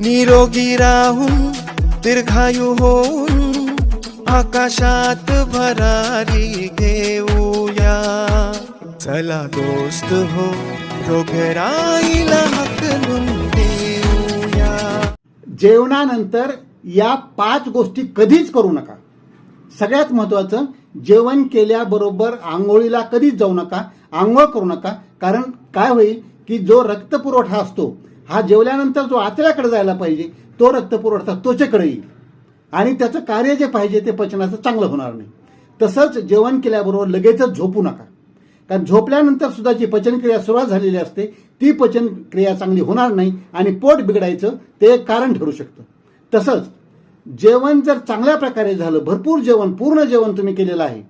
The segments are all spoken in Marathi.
निरोगी राहून दीर्घायू होऊन आकाशात भरारी घेऊया. चला दोस्त हो रोगराईला हकलून देऊया. जेवणानंतर या पाच गोष्टी कधीच करू नका. सगळ्यात महत्वाचं जेवण केल्याबरोबर आंघोळीला कधीच जाऊ नका आंघोळ करू नका. कारण काय होईल की जो रक्तपुरवठा असतो हा जेवल्यानंतर जो आतड्याकडे जायला पाहिजे तो रक्तपुरवठा त्वचेकडे येईल. आणि त्याचं कार्य जे पाहिजे ते पचनाचं चांगलं होणार नाही. तसंच जेवण केल्याबरोबर लगेचच झोपू नका. कारण झोपल्यानंतर सुद्धा जी पचनक्रिया सुरुवात झालेली असते ती पचनक्रिया चांगली होणार नाही आणि पोट बिघडायचं ते एक कारण ठरू शकतं. तसंच जेवण जर चांगल्या प्रकारे झालं भरपूर जेवण पूर्ण जेवण तुम्ही केलेलं आहे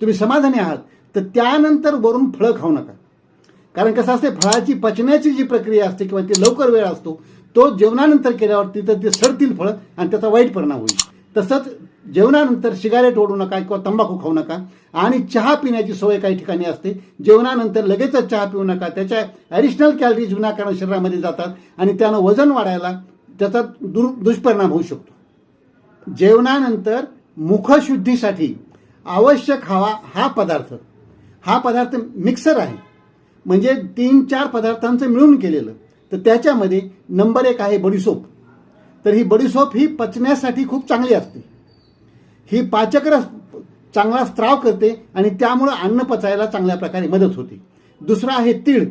तुम्ही समाधानी आहात तर त्यानंतर वरून फळं खाऊ नका. कारण कसं असते फळाची पचण्याची जी प्रक्रिया असते किंवा ती लवकर वेळ असतो तो जेवणानंतर केल्यावर तिथं ते सडतील फळं आणि त्याचा वाईट परिणाम होईल. तसंच जेवणानंतर सिगारेट ओढू नका किंवा तंबाखू खाऊ नका आणि चहा पिण्याची सवय काही ठिकाणी असते. जेवणानंतर लगेचच चहा पिऊ नका. त्याच्या ॲडिशनल कॅलरीज विनाकारण शरीरामध्ये जातात आणि त्यानं वजन वाढायला त्याचा दुर दुष्परिणाम होऊ शकतो. जेवणानंतर मुखशुद्धीसाठी आवश्यक हवा हा पदार्थ. हा पदार्थ मिक्सर आहे. म्हणजे तीन चार पदार्थांचं मिळून केलेलं. तर त्याच्यामध्ये नंबर एक आहे बडीसोप तर ही बडीसोप ही पचण्यासाठी खूप चांगली असते. ही पाचकरस चांगला स्त्राव करते आणि त्यामुळं अन्न पचायला चांगल्या प्रकारे मदत होते. दुसरं आहे तीळ.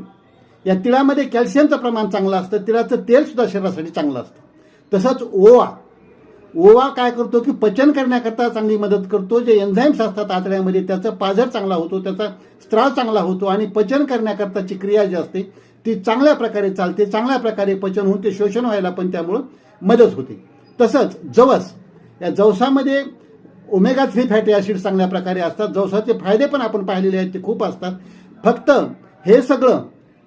या तिळामध्ये कॅल्शियमचं प्रमाण चांगलं असतं तिळाचं तेलसुद्धा शरीरासाठी चांगलं असतं. तसंच ओवा. ओवा काय करतो की पचन करण्याकरता चांगली मदत करतो. जे एन्झाईम्स असतात आतड्यामध्ये त्याचा पाझर चांगला होतो त्याचा स्त्राव चांगला होतो आणि पचन करण्याकरताची क्रिया जी असते ती चांगल्या प्रकारे चालते. चांगल्या प्रकारे पचन होऊन ते शोषण व्हायला पण त्यामुळं मदत होते. तसंच जवस. या जवसामध्ये ओमेगा थ्री फॅटी ॲसिड चांगल्या प्रकारे असतात. जवसाचे फायदे पण आपण पाहिलेले आहेत ते खूप असतात. फक्त हे सगळं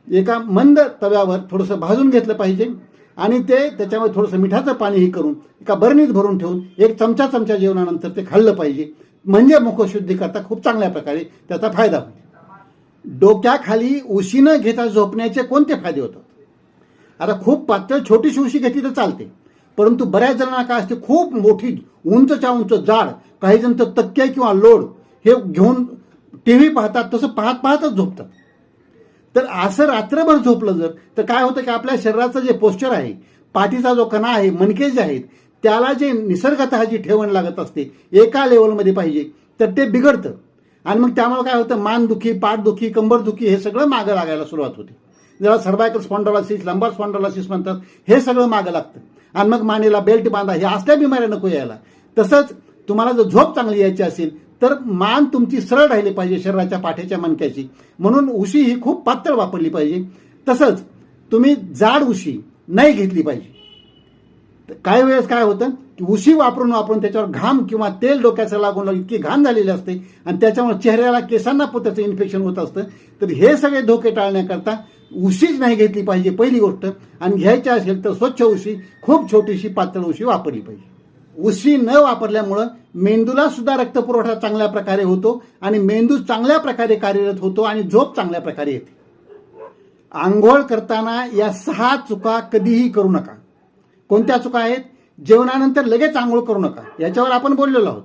एका मंद तव्यावर थोडंसं भाजून घेतलं पाहिजे. आणि ते त्याच्यामध्ये थोडंसं मिठाचं पाणीही करून एका बरणीत भरून ठेवून एक चमचा चमचा जेवणानंतर ते खाल्लं पाहिजे. म्हणजे मुखशुद्धी करता खूप चांगल्या प्रकारे त्याचा फायदा होईल. डोक्याखाली उशी न घेता झोपण्याचे कोणते फायदे होतात? आता खूप पातळ छोटीशी उशी घेतली तर चालते. परंतु बऱ्याच जणांना काय असते खूप मोठी उंचच्या उंच जाड काही जण तर तक्के किंवा लोड हे घेऊन टी व्ही पाहतात तसं पाहत पाहतच झोपतात. तर असं रात्रभर झोपलं जर तर काय होतं की आपल्या शरीराचं जे पोस्चर आहे पाठीचा जो कणा आहे मणके जे आहेत त्याला जे निसर्गतः जी ठेवण लागत असते एका लेवलमध्ये पाहिजे तर ते बिघडतं. आणि मग त्यामुळे काय होतं मानदुखी पाठदुखी कंबरदुखी हे सगळं मागं लागायला सुरुवात होते. ज्याला सर्वायकल स्पॉन्डॉलॉसिस लंबार स्पॉन्डॉलॉसिस म्हणतात हे सगळं मागं लागतं. आणि मग मानेला बेल्ट बांधा हे असल्या बिमाऱ्या नको यायला. तसंच तुम्हाला जर झोप चांगली यायची असेल तर मान तुमची सरळ राहिली पाहिजे शरीराच्या पाठीच्या मणक्याची. म्हणून उशी ही खूप पातळ वापरली पाहिजे. तसंच तुम्ही जाड उशी नाही घेतली पाहिजे. तर काही वेळेस काय होतं की उशी वापरून वापरून त्याच्यावर घाम किंवा तेल डोक्याचं लागून इतकी घाण झालेली असते आणि त्याच्यामुळे चेहऱ्याला केसांना पण इन्फेक्शन होत असतं. तर हे सगळे धोके टाळण्याकरता उशीच नाही घेतली पाहिजे पहिली गोष्ट. आणि घ्यायची असेल तर स्वच्छ उशी खूप छोटीशी पातळ उशी वापरली पाहिजे. उशी न वापरल्यामुळं मेंदूला सुद्धा रक्तपुरवठा चांगल्या प्रकारे होतो आणि मेंदू चांगल्या प्रकारे कार्यरत होतो आणि झोप चांगल्या प्रकारे येते. आंघोळ करताना या सहा चुका कधीही करू नका. कोणत्या चुका आहेत? जेवणानंतर लगेच आंघोळ करू नका. याच्यावर आपण बोललेलो आहोत.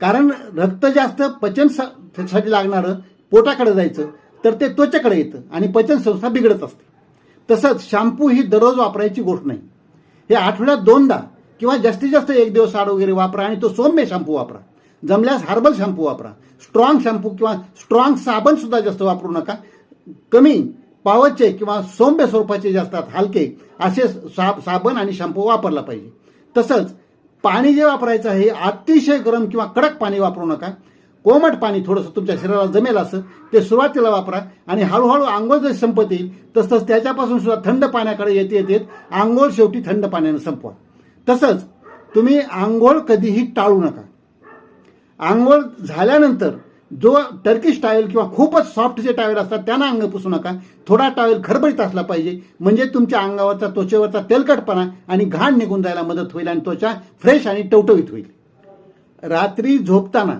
कारण रक्त जास्त पचनसाठी लागणारं पोटाकडे जायचं तर ते त्वचेकडे येतं आणि पचन संस्था बिघडत असते. तसंच शॅम्पू ही दररोज वापरायची गोष्ट नाही. हे आठवड्यात दोनदा किंवा जास्तीत जास्त एक दिवस आड वगैरे वापरा आणि तो सौम्य शॅम्पू वापरा. जमल्यास हर्बल शॅम्पू वापरा. स्ट्रॉंग शॅम्पू किंवा स्ट्रॉंग साबण सुद्धा जास्त वापरू नका. कमी पावरचे किंवा सौम्य स्वरूपाचे जे असतात हलके असे साब साबण आणि शॅम्पू वापरला पाहिजे. तसंच पाणी जे वापरायचं आहे अतिशय गरम किंवा कडक पाणी वापरू नका. कोमट पाणी थोडंसं तुमच्या शरीराला जमेल असं ते सुरुवातीला वापरा आणि हळूहळू आंघोळ जर संपत येईल तसंच त्याच्यापासून सुद्धा थंड पाण्याकडे येते येते आंघोळ शेवटी थंड पाण्यानं संपवा. तसंच तुम्ही आंघोळ कधीही टाळू नका. आंघोळ झाल्यानंतर जो टर्किश टावेल किंवा खूपच सॉफ्ट जे टावेल असतात त्यांना अंग पुसू नका. थोडा टावेल खरबरीत असला पाहिजे. म्हणजे तुमच्या अंगावरचा त्वचेवरचा तेलकटपणा आणि घाण निघून जायला मदत होईल आणि त्वचा फ्रेश आणि टवटवीत होईल. रात्री झोपताना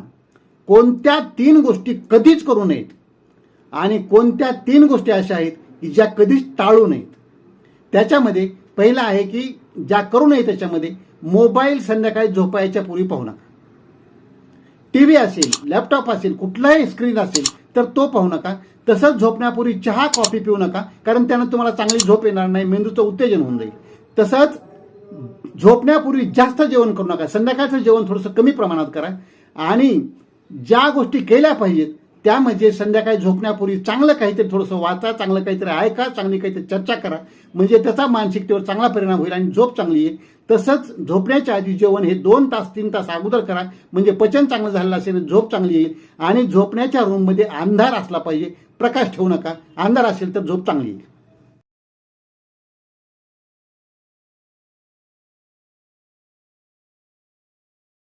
कोणत्या तीन गोष्टी कधीच करू नयेत. आणि कोणत्या तीन गोष्टी अशा आहेत की ज्या कधीच टाळू नयेत. त्याच्यामध्ये पहिलं आहे की ज्या करू नये त्याच्यामध्ये मोबाईल संध्याकाळी झोपायच्या पूर्वी पाहू नका. टी व्ही असेल लॅपटॉप असेल कुठलाही स्क्रीन असेल तर तो पाहू नका. तसंच झोपण्यापूर्वी चहा कॉफी पिऊ नका कारण त्यानं तुम्हाला चांगली झोप येणार नाही मेंदूचं उत्तेजन होऊन जाईल. तसंच झोपण्यापूर्वी जास्त जेवण करू नका. संध्याकाळचं जेवण थोडंसं कमी प्रमाणात करा. आणि ज्या गोष्टी केल्या पाहिजेत त्या म्हणजे संध्याकाळी झोपण्यापूर्वी चांगलं काहीतरी थोडंसं वाचा चांगलं काहीतरी ऐका चांगली काहीतरी चर्चा करा. म्हणजे त्याचा मानसिकतेवर चांगला परिणाम होईल आणि झोप चांगली येईल. तसंच झोपण्याच्या आधी जेवण हे दोन तास तीन तास अगोदर करा. म्हणजे पचन चांगलं झालेलं असेल झोप चांगली येईल. आणि झोपण्याच्या रूममध्ये अंधार असला पाहिजे प्रकाश ठेवू नका. अंधार असेल तर झोप चांगली येईल.